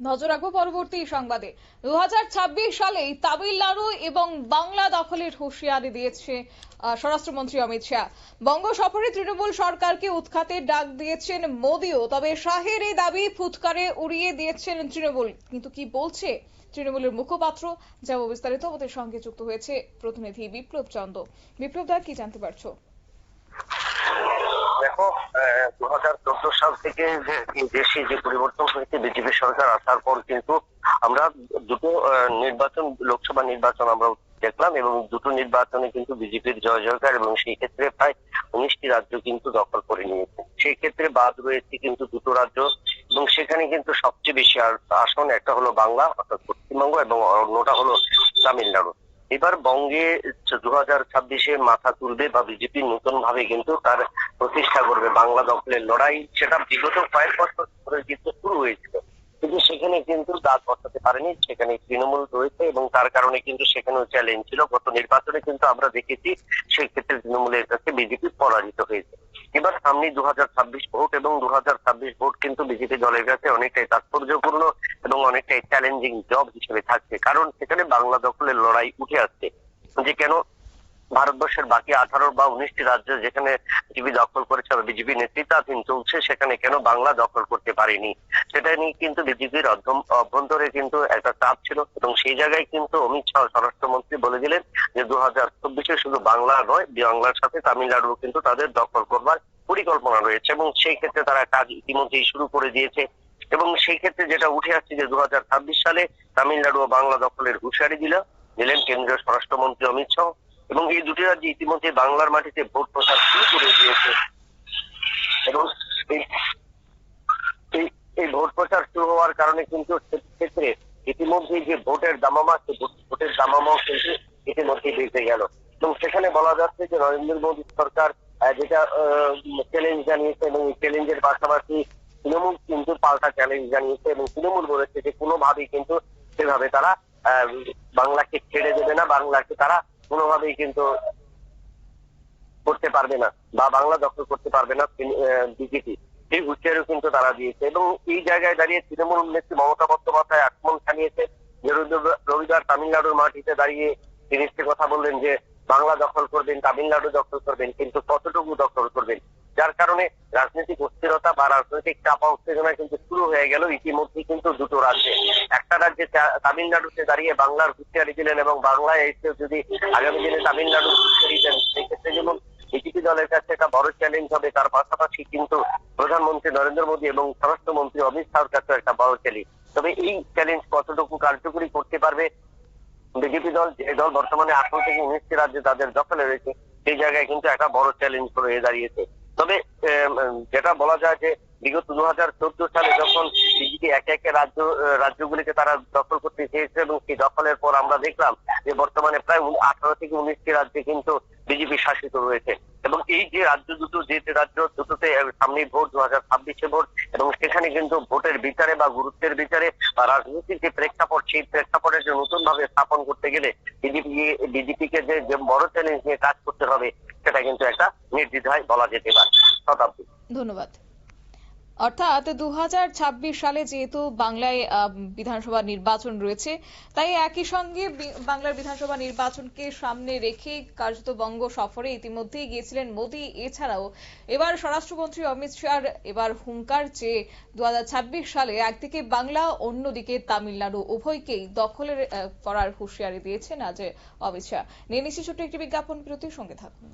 নজর রাখব পরবর্তী সংবাদে। দু সালেই তামিলনাড়ু এবং বাংলা দখলের হুঁশিয়ারি দিয়েছে স্বরাষ্ট্রমন্ত্রী অমিত শাহ। বঙ্গ সফরে তৃণমূল সরকারকে উৎখাতের ডাক দিয়েছেন মোদীও, তবে শাহের এই দাবি ফুৎকারে উড়িয়ে দিয়েছেন তৃণমূল। কিন্তু কি বলছে তৃণমূলের মুখপাত্র? যাব বিস্তারিত আমাদের সঙ্গে যুক্ত হয়েছে প্রতিনিধি বিপ্লব চন্দ। বিপ্লব দা, কি জানতে পারছ? দেখো দু হাজার চোদ্দ সাল থেকে যে দেশে যে পরিবর্তন হয়েছে, বিজেপি সরকার আসার পর কিন্তু আমরা দুটো নির্বাচন, লোকসভা নির্বাচন আমরা দেখলাম এবং দুটো নির্বাচনে কিন্তু বিজেপির জয় জয়কার এবং সেই ক্ষেত্রে প্রায় উনিশটি রাজ্য কিন্তু দখল করে নিয়েছে। সেই ক্ষেত্রে বাদ রয়েছে কিন্তু দুটো রাজ্য এবং সেখানে কিন্তু সবচেয়ে বেশি আসন একটা হলো বাংলা, অর্থাৎ পশ্চিমবঙ্গ এবং অন্যটা হলো তামিলনাড়ু। এবার বঙ্গে দু হাজার ছাব্বিশে মাথা তুলবে বা বিজেপি নতুন ভাবে কিন্তু তার প্রতিষ্ঠা করবে বাংলা দখলের লড়াই। সেটা বিগত কয়েক বছর ধরে কিন্তু শুরু হয়েছিল। কিন্তু সেখানে কিন্তু দাঁত বসাতে পারেনি, সেখানে তৃণমূল রয়েছে এবং তার কারণে কিন্তু সেখানেও চ্যালেঞ্জ ছিল। গত নির্বাচনে কিন্তু আমরা দেখেছি, সেক্ষেত্রে তৃণমূলের কাছে বিজেপি পরাজিত হয়েছে। এবার সামনে দু হাজার ছাব্বিশ ভোট এবং দু হাজার ছাব্বিশ ভোট কিন্তু বিজেপি দলের কাছে অনেকটাই তাৎপর্যপূর্ণ এবং অনেকটাই চ্যালেঞ্জিং জব হিসেবে থাকছে। কারণ সেখানে বাংলা দখলের লড়াই উঠে আসছে। যে কেন ভারতবর্ষের বাকি আঠারো বা উনিশটি রাজ্য যেখানে বিজেপি দখল করেছে বিজেপি নেতৃত্বাধীন চলছে, সেখানে কেন বাংলা দখল করতে পারেনি? সেটা নিয়ে কিন্তু বিজেপির অভ্যন্তরে কিন্তু একটা চাপ ছিল এবং সেই জায়গায় কিন্তু অমিত শাহ, স্বরাষ্ট্রমন্ত্রী বলে দিলেন যে দু হাজার চব্বিশে শুধু বাংলা নয়, বাংলার সাথে তামিলনাড়ু কিন্তু তাদের দখল করবার পরিকল্পনা রয়েছে এবং সেই ক্ষেত্রে তারা কাজ ইতিমধ্যেই শুরু করে দিয়েছে। এবং সেই ক্ষেত্রে যেটা উঠে আসছে যে দু হাজার ছাব্বিশ সালে তামিলনাড়ু ও বাংলা দখলের হুঁশিয়ারি দিল, দিলেন কেন্দ্রীয় স্বরাষ্ট্রমন্ত্রী অমিত শাহ। এবং এই দুটি রাজ্যে ইতিমধ্যে বাংলার মাটিতে ভোট প্রচার শুরু করে দিয়েছে। এবং এই- ভোট প্রচার শুরু হওয়ার কারণে কিন্তু ক্ষেত্রে ইতিমধ্যে যে ভোটের দামামা, সে ভোটের দামামাও কিন্তু ইতিমধ্যে বেঁচে গেল। এবং সেখানে বলা যাচ্ছে যে নরেন্দ্র মোদী সরকার যেটা চ্যালেঞ্জ জানিয়েছে এবং এই চ্যালেঞ্জের পাশাপাশি তৃণমূল কিন্তু পাল্টা চ্যালেঞ্জ জানিয়েছে এবং তৃণমূল বলেছে যে কোনোভাবেই কিন্তু সেভাবে তারা বাংলাকে ছেড়ে দেবে না, বাংলাকে তারা কোনোভাবেই কিন্তু করতে পারবে না বা বাংলা দখল করতে পারবে না বিজেপি। সেই হুঁশিয়ারিও কিন্তু তারা দিয়েছে এবং এই জায়গায় দাঁড়িয়ে তৃণমূল নেত্রী মমতা বন্দ্যোপাধ্যায় আক্রমণ জানিয়েছে যে রবিবার- তামিলনাড়ুর মাটিতে দাঁড়িয়ে তিনি কথা বললেন যে, বাংলা দখল করবেন, তামিলনাড়ু দখল করবেন, কিন্তু কতটুকু দখল করবেন? যার কারণে রাজনৈতিক অস্থিরতা বা রাজনৈতিক চাপা উত্তেজনা কিন্তু শুরু হয়ে গেল। ইতিমধ্যে কিন্তু দুটো রাজ্যে। একটা রাজ্যে তামিলনাড়ুতে দাঁড়িয়ে বাংলার হুঁশিয়ারি দিলেন এবং বাংলায় এসে যদি আগামী দিনে তামিলনাড়ু হুঁশিয়ারি দেন সেক্ষেত্রে যেমন বিজেপি দলের কাছে একটা বড় চ্যালেঞ্জ হবে, তার পাশাপাশি কিন্তু প্রধানমন্ত্রী নরেন্দ্র মোদী এবং স্বরাষ্ট্রমন্ত্রী অমিত শাহর কাছে একটা বড় চ্যালেঞ্জ তবে এই চ্যালেঞ্জ কতটুকু কার্যকরী করতে পারবে? বিজেপি দল, যে দল বর্তমানে আঠারো থেকে উনিশটি রাজ্যে তাদের দখলে রয়েছে, সেই জায়গায় কিন্তু একটা বড় চ্যালেঞ্জ হয়ে দাঁড়িয়েছে। তবে যেটা বলা যায় যে বিগত দু হাজার চোদ্দ সালে যখন বিজেপি একে একে রাজ্য রাজ্যগুলিকে তারা দখল করতে চেয়েছে এবং সেই দখলের পর আমরা দেখলাম যে বর্তমানে প্রায় আঠারো থেকে উনিশটি রাজ্যে কিন্তু বিজেপি শাসিত রয়েছে। এবং এই যে রাজ্য দুটো যে রাজ্য দুটোতে আহ, সামনেই ভোট দু হাজার ছাব্বিশে ভোট এবং সেখানে কিন্তু ভোটের বিচারে বা গুরুত্বের বিচারে বা রাজনীতির যে প্রেক্ষাপট সেই প্রেক্ষাপটের যে নতুন ভাবে স্থাপন করতে গেলে বিজেপি বিজেপিকে যে বড় চ্যালেঞ্জ নিয়ে কাজ করতে হবে সেটা কিন্তু একটা নির্দ্বিধায় বলা যেতে পারে। শতাব্দী। ধন্যবাদ। অর্থাৎ দু হাজার ছাব্বিশ সালে যেহেতু বাংলায় বিধানসভা নির্বাচন রয়েছে, তাই একই সঙ্গে বাংলার বিধানসভা নির্বাচনকে সামনে রেখে কার্যত বঙ্গ সফরে ইতিমধ্যেই গিয়েছিলেন মোদী। এছাড়াও এবার স্বরাষ্ট্রমন্ত্রী অমিত শাহ এবার হুঙ্কার যে দু হাজার ছাব্বিশ সালে একদিকে বাংলা, অন্যদিকে তামিলনাড়ু উভয়কেই দখলের করার হুঁশিয়ারি দিয়েছেন আজ অমিত শাহ। নিচ্ছি ছোট্ট একটি বিজ্ঞাপন বিরতির সঙ্গে থাকুন।